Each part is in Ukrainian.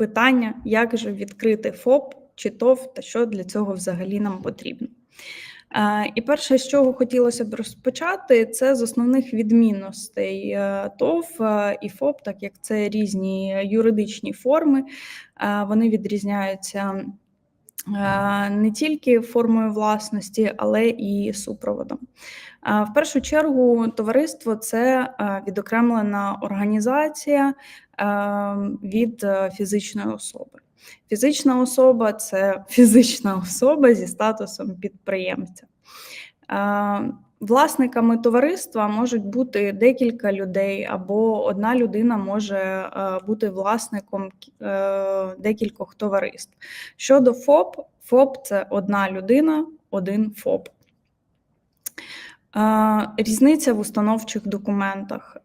питання, як же відкрити ФОП чи ТОВ та що для цього взагалі нам потрібно. Е, і перше, з чого хотілося б розпочати, це з основних відмінностей е, ТОВ е, і ФОП, так як це різні юридичні форми, вони відрізняються не тільки формою власності, але і супроводом. В першу чергу, товариство це відокремлена організація від фізичної особи. Фізична особа це фізична особа зі статусом підприємця. Власниками товариства можуть бути декілька людей, або одна людина може бути власником е, декількох товариств. Щодо ФОП, ФОП це одна людина, один ФОП. Різниця в установчих документах.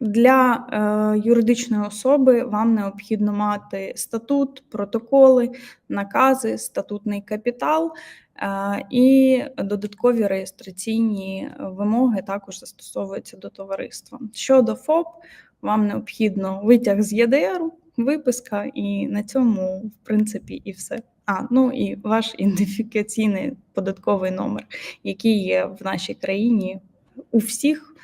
Е, для е, юридичної особи вам необхідно мати статут, протоколи, накази, статутний капітал е, і додаткові реєстраційні вимоги також застосовуються до товариства. Щодо ФОП, вам необхідно витяг з ЄДР, виписка, і на цьому, в принципі, і все. А, ну і ваш ідентифікаційний податковий номер, який є в нашій країні у всіх.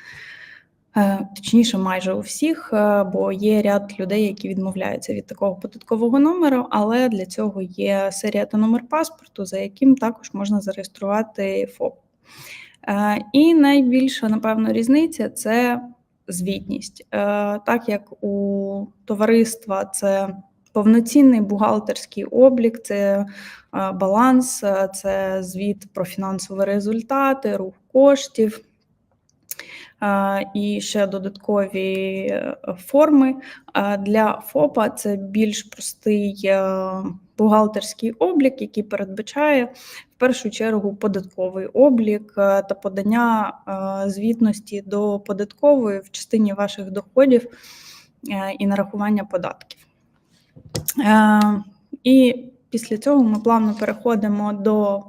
Е, точніше, майже у всіх, е, бо є ряд людей, які відмовляються від такого податкового номеру, але для цього є серія та номер паспорту, за яким також можна зареєструвати ФОП. Е, і найбільша, напевно, різниця це звітність. Так як у товариства це повноцінний бухгалтерський облік, це баланс, це звіт про фінансові результати, рух коштів і ще додаткові е, форми. Для ФОПа це більш простий е, бухгалтерський облік, який передбачає в першу чергу податковий облік е, та подання звітності до податкової в частині ваших доходів і нарахування податків. І після цього ми плавно переходимо до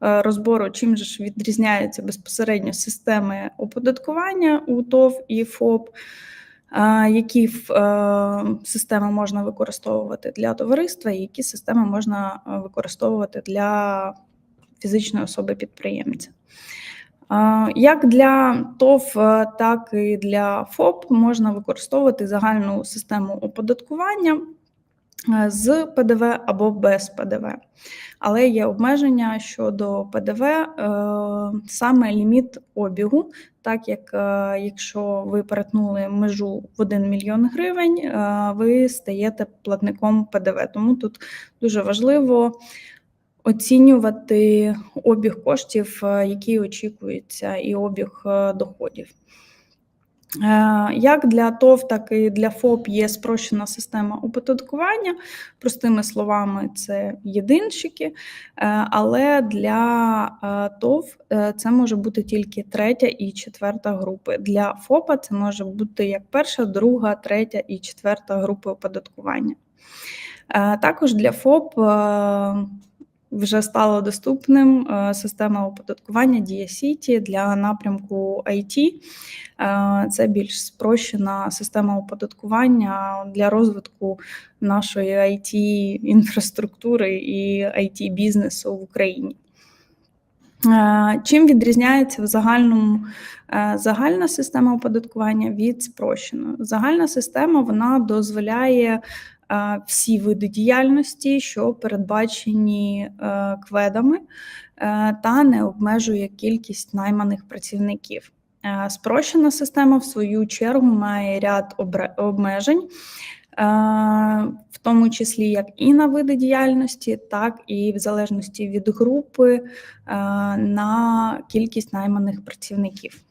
розбору, чим же ж відрізняються безпосередньо системи оподаткування у ТОВ і ФОП, е, які е, системи можна використовувати для товариства, і які системи можна використовувати для фізичної особи-підприємця. Як для ТОВ, так і для ФОП можна використовувати загальну систему оподаткування. Е, з ПДВ або без ПДВ. Але є обмеження щодо ПДВ, е, саме ліміт обігу, так як е, якщо ви перетнули межу в 1 мільйон гривень, ви стаєте платником ПДВ. Тому тут дуже важливо оцінювати обіг коштів, який очікується, і обіг доходів. Е, як для ТОВ, так і для ФОП є спрощена система оподаткування. Простими словами, це єдинщики, е, але для е, ТОВ це може бути тільки третя і четверта групи. Для ФОПа це може бути як перша, друга, третя і четверта групи оподаткування. Також для ФОП вже стало доступним е, система оподаткування Дія Сіті для напрямку IT. Е, це більш спрощена система оподаткування для розвитку нашої it інфраструктури і it бізнесу в Україні. Е, чим відрізняється в загальному загальна система оподаткування від спрощеної? Загальна система вона дозволяє всі види діяльності, що передбачені е, кведами, е, та не обмежує кількість найманих працівників. Е, спрощена система, в свою чергу, має ряд обмежень. В тому числі як і на види діяльності, так і в залежності від групи на кількість найманих працівників.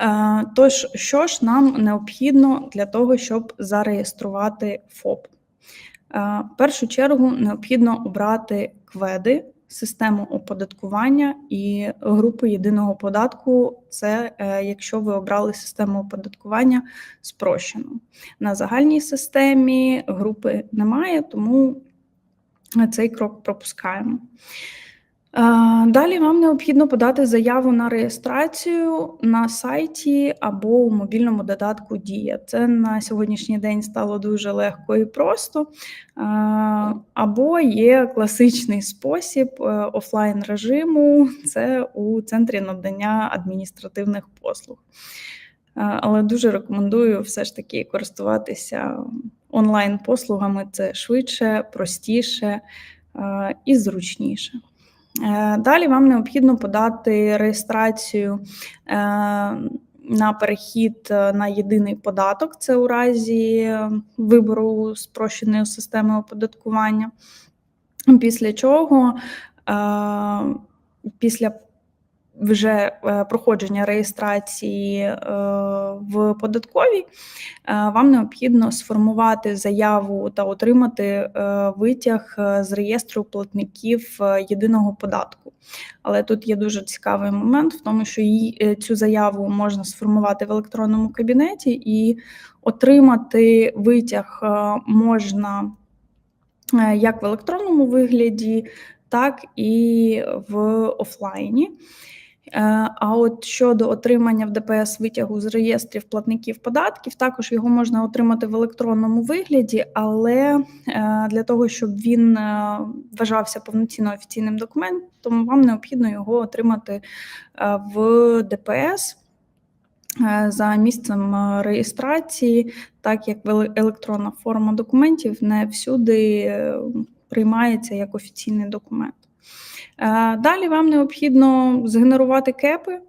Е, тож, що ж нам необхідно для того, щоб зареєструвати ФОП? Е, в першу чергу необхідно обрати кведи, систему оподаткування і групи єдиного податку. Це е, якщо ви обрали систему оподаткування спрощену. На загальній системі групи немає, тому цей крок пропускаємо. Е, Далі вам необхідно подати заяву на реєстрацію на сайті або у мобільному додатку Дія. Це на сьогоднішній день стало дуже легко і просто. Е, Або є класичний спосіб е, офлайн режиму це у центрі надання адміністративних послуг. Але дуже рекомендую все ж таки користуватися онлайн-послугами. Це швидше, простіше і зручніше. Е, Далі вам необхідно подати реєстрацію е, на перехід е, на єдиний податок. Це у разі вибору спрощеної системи оподаткування. Після чого, після вже е, проходження реєстрації е, в податковій, е, вам необхідно сформувати заяву та отримати витяг з реєстру платників єдиного податку. Але тут є дуже цікавий момент в тому, що її, цю заяву можна сформувати в електронному кабінеті і отримати витяг можна як в електронному вигляді, так і в офлайні. Е, А от щодо отримання в ДПС витягу з реєстрів платників податків, також його можна отримати в електронному вигляді, але е, для того, щоб він е, вважався повноцінно офіційним документом, вам необхідно його отримати в ДПС. За місцем реєстрації, так як електронна форма документів не всюди приймається як офіційний документ. Е, Далі вам необхідно згенерувати кепи е,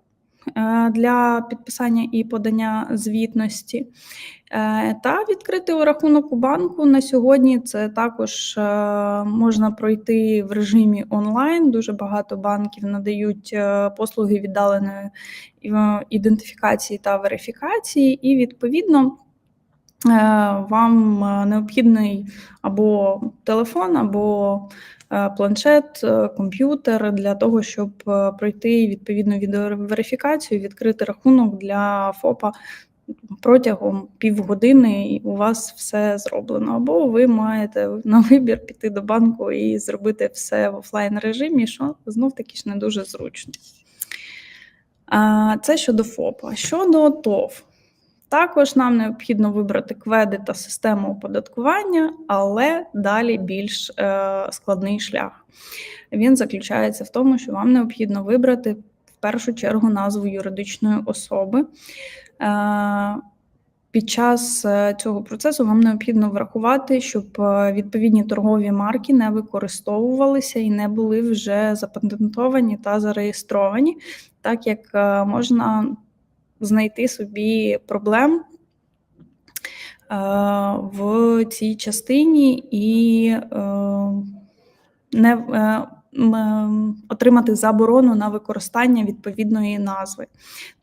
для підписання і подання звітності е, та відкрити рахунок у банку. На сьогодні це також можна пройти в режимі онлайн. Дуже багато банків надають послуги віддаленої ідентифікації та верифікації, і відповідно. Е, Вам е, необхідний або телефон, або е, планшет, комп'ютер для того, щоб пройти відповідну відеоверифікацію, відкрити рахунок для ФОПа протягом півгодини, і у вас все зроблено. Або ви маєте на вибір піти до банку і зробити все в офлайн режимі, що знов таки ж не дуже зручно. Це щодо ФОПа. Щодо ТОВ. Також нам необхідно вибрати кведи та систему оподаткування, але далі більш е, складний шлях. Він заключається в тому, що вам необхідно вибрати в першу чергу назву юридичної особи. Е, під час е, цього процесу вам необхідно врахувати, щоб відповідні торгові марки не використовувалися і не були вже запатентовані та зареєстровані, так як можна знайти собі проблем е, в цій частині і е, не е, отримати заборону на використання відповідної назви.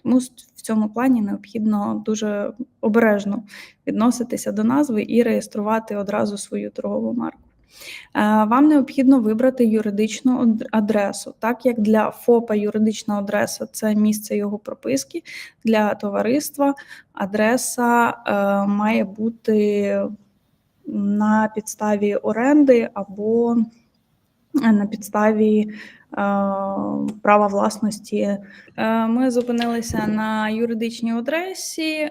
Тому в цьому плані необхідно дуже обережно відноситися до назви і реєструвати одразу свою торгову марку. Е, Вам необхідно вибрати юридичну адресу, так як для ФОПа юридична адреса це місце його прописки, для товариства адреса е, має бути на підставі оренди або е, на підставі права власності. Ми зупинилися на юридичній адресі.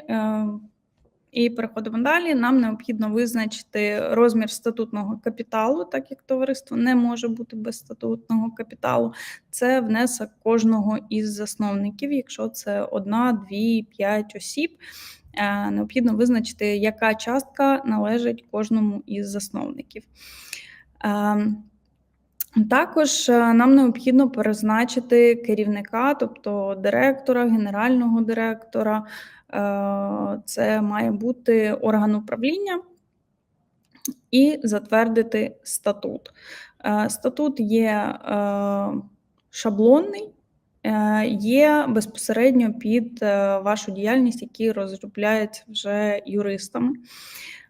Е, і переходимо далі. Нам необхідно визначити розмір статутного капіталу, так як товариство не може бути без статутного капіталу. Це внесок кожного із засновників. Якщо це одна, дві, п'ять осіб, е, необхідно визначити, яка частка належить кожному із засновників. Ем, Також е, нам необхідно перезначити керівника, тобто директора, генерального директора. Е, Це має бути орган управління і затвердити статут. Е, Статут є е, шаблонний, є безпосередньо під вашу діяльність, який розробляється вже юристами,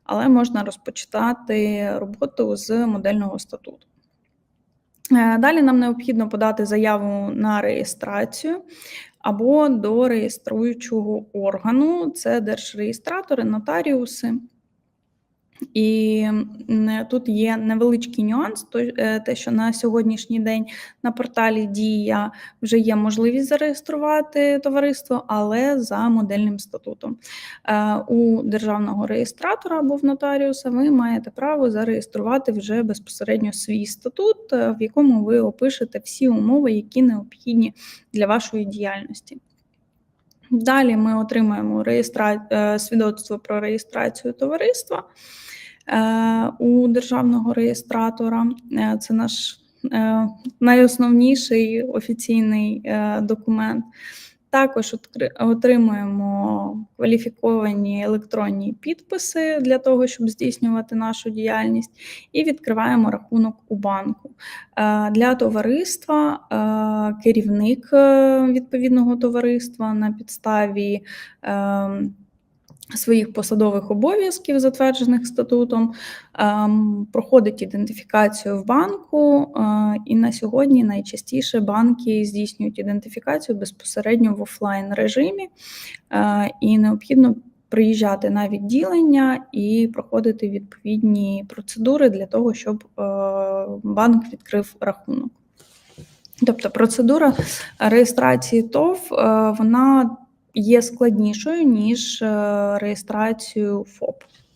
але можна розпочитати роботу з модельного статуту. Далі нам необхідно подати заяву на реєстрацію або до реєструючого органу, це держреєстратори, нотаріуси. І тут є невеличкий нюанс, то, е, те, що на сьогоднішній день на порталі Дія вже є можливість зареєструвати товариство, але за модельним статутом. Е, У державного реєстратора або в нотаріуса ви маєте право зареєструвати вже безпосередньо свій статут, е, в якому ви опишете всі умови, які необхідні для вашої діяльності. Далі ми отримаємо реєстра... е, свідоцтво про реєстрацію товариства е, у державного реєстратора. Е, Це наш найосновніший офіційний документ. Також отримуємо кваліфіковані електронні підписи для того, щоб здійснювати нашу діяльність, і відкриваємо рахунок у банку. Е, Для товариства е, керівник е, відповідного товариства на підставі е, своїх посадових обов'язків, затверджених статутом, ем, проходить ідентифікацію в банку, е, і на сьогодні найчастіше банки здійснюють ідентифікацію безпосередньо в офлайн режимі, е, і необхідно приїжджати на відділення і проходити відповідні процедури для того, щоб е, банк відкрив рахунок. Тобто процедура реєстрації ТОВ вона є складнішою ніж е, реєстрацію ФОП.